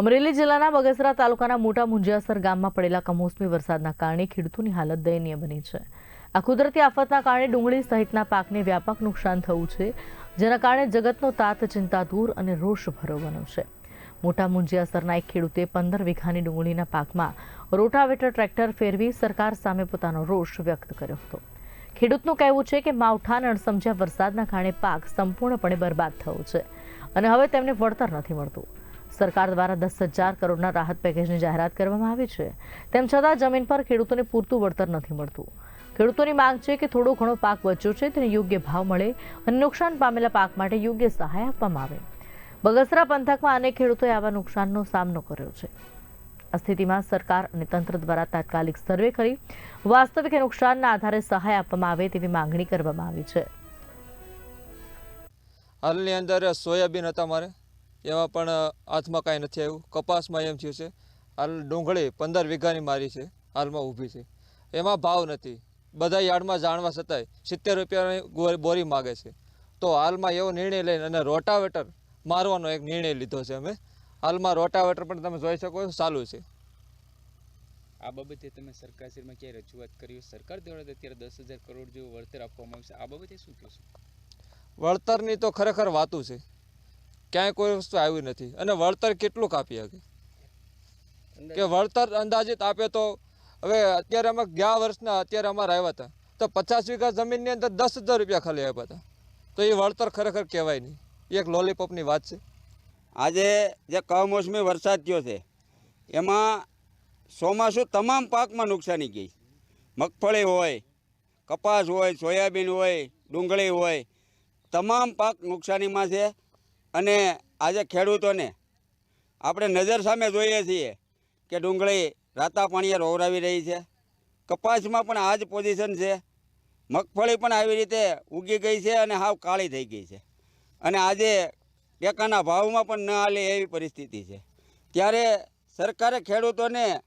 અમરેલી જિલ્લાના બગસરા તાલુકાના મોટા મુંજિયાસર ગામમાં પડેલા કમોસમી વરસાદના કારણે ખેડૂતોની હાલત દયનીય બની છે. આ કુદરતી આફતના કારણે ડુંગળી સહિતના પાકને વ્યાપક નુકસાન થયું છે, જેના કારણે જગતનો તાત ચિંતાતુર અને રોષ ભરો બન્યો છે. મોટા મુંજિયાસરના એક ખેડૂતે પંદર વીઘાની ડુંગળીના પાકમાં રોટાવેટર ટ્રેક્ટર ફેરવી સરકાર સામે પોતાનો રોષ વ્યક્ત કર્યો હતો. ખેડૂતનું કહેવું છે કે માવઠા અને અણસમજ્યા વરસાદના કારણે પાક સંપૂર્ણપણે બરબાદ થયો છે અને હવે તેમને વળતર નથી મળતું. સરકાર દ્વારા દસ હજાર કરોડના રાહત પેકેજની જાહેરાત કરવામાં આવી છે. તેમ છતાં જમીન પર ખેડૂતોને પૂરતું વળતર નથી મળતું. ખેડૂતોની માંગ છે કે થોડો ઘણો પાક બચ્યો છે, તેને યોગ્ય ભાવ મળે અને નુકસાન પામેલા પાક માટે યોગ્ય સહાય આપવામાં આવે. બગસરા પંથકમાં અનેક ખેડૂતોએ આવા નુકસાનનો સામનો કર્યો છે. આ સ્થિતિમાં સરકાર અને તંત્ર દ્વારા તાત્કાલિક સર્વે કરી વાસ્તવિક નુકસાનના આધારે સહાય આપવામાં આવે તેવી માંગણી કરવામાં આવી છે. હાલની અંદર સોયાબીન હતા મારે. એમાં પણ હાથમાં કાંઈ નથી આવ્યું. કપાસમાં એમ થયું છે. હાલ ડુંગળી પંદર વીઘાની મારી છે. હાલમાં ઊભી છે. એમાં ભાવ નથી. બધા યાર્ડમાં જાણવા છતાંય સિત્તેર રૂપિયાની બોરી માગે છે. તો હાલમાં એવો નિર્ણય લઈને અને રોટાવેટર મારવાનો એક નિર્ણય લીધો છે અમે. હાલમાં રોટાવેટર પણ તમે જોઈ શકો છો ચાલુ છે. આ બાબતે તમે સરકારશ્રીમાં ક્યાંય રજૂઆત કરી સરકાર દ્વારા અત્યારે દસ હજાર કરોડ જેવું વળતર આપવામાં આવશે આ બાબતે શું કહેશો? વળતરની તો ખરેખર વાતું છે. ક્યાંય કોઈ વસ્તુ આવી નથી. અને વળતર કેટલું કાપી શકે? કે વળતર અંદાજિત આપે તો હવે અત્યારે અમે ગયા વર્ષના અત્યારે અમારે આવ્યા હતા. તો પચાસ વીઘા જમીનની અંદર દસ હજાર રૂપિયા ખાલી આપ્યા હતા. તો એ વળતર ખરેખર કહેવાય નહીં. એક લોલીપોપની વાત છે. આજે જે કમોસમી વરસાદ થયો છે એમાં ચોમાસું તમામ પાકમાં નુકસાની ગઈ. મગફળી હોય કપાસ હોય સોયાબીન હોય ડુંગળી હોય તમામ પાક નુકસાનીમાં છે. અને આજે ખેડૂતોને આપણે નજર સામે જોઈએ છીએ કે ડુંગળી રાતા પાણીએ રોવરાવી રહી છે. કપાસમાં પણ આ જ પોઝિશન છે. મગફળી પણ આવી રીતે ઉગી ગઈ છે અને હાવ કાળી થઈ ગઈ છે. અને આજે ટેકાના ભાવમાં પણ ન હાલે એવી પરિસ્થિતિ છે. ત્યારે સરકારે ખેડૂતોને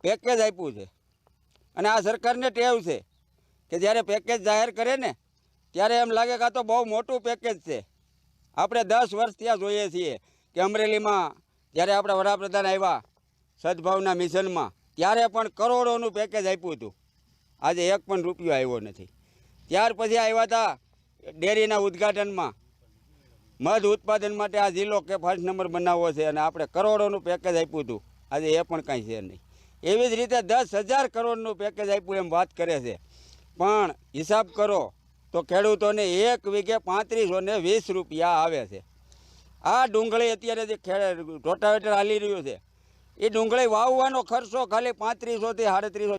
પેકેજ આપ્યું છે. અને આ સરકારને ટેવ છે કે જ્યારે પેકેજ જાહેર કરે ને, ત્યારે એમ લાગે કે આ તો બહુ મોટું પેકેજ છે. આપણે દસ વર્ષ ત્યાં જોઈએ છીએ કે અમરેલીમાં જ્યારે આપણા વડાપ્રધાન આવ્યા સદભાવના મિશનમાં, ત્યારે પણ કરોડોનું પેકેજ આપ્યું હતું. આજે એક પણ રૂપિયો આવ્યો નથી. ત્યાર પછી આવ્યા હતા ડેરીના ઉદ્ઘાટનમાં. મધ ઉત્પાદન માટે આ જિલ્લો કે ફર્સ્ટ નંબર બનાવવો છે અને આપણે કરોડોનું પેકેજ આપ્યું હતું. આજે એ પણ કાંઈ છે નહીં. એવી જ રીતે દસ હજાર કરોડનું પેકેજ આપ્યું એમ વાત કરે છે. પણ હિસાબ કરો તો ખેડૂતોને એક વીઘે પાંત્રીસો ને વીસ રૂપિયા આવે છે. આ ડુંગળી અત્યારે જે રોટાવેટર હાલી રહ્યું છે. એ ડુંગળી વાવવાનો ખર્ચો ખાલી પાંત્રીસોથી સાડત્રીસો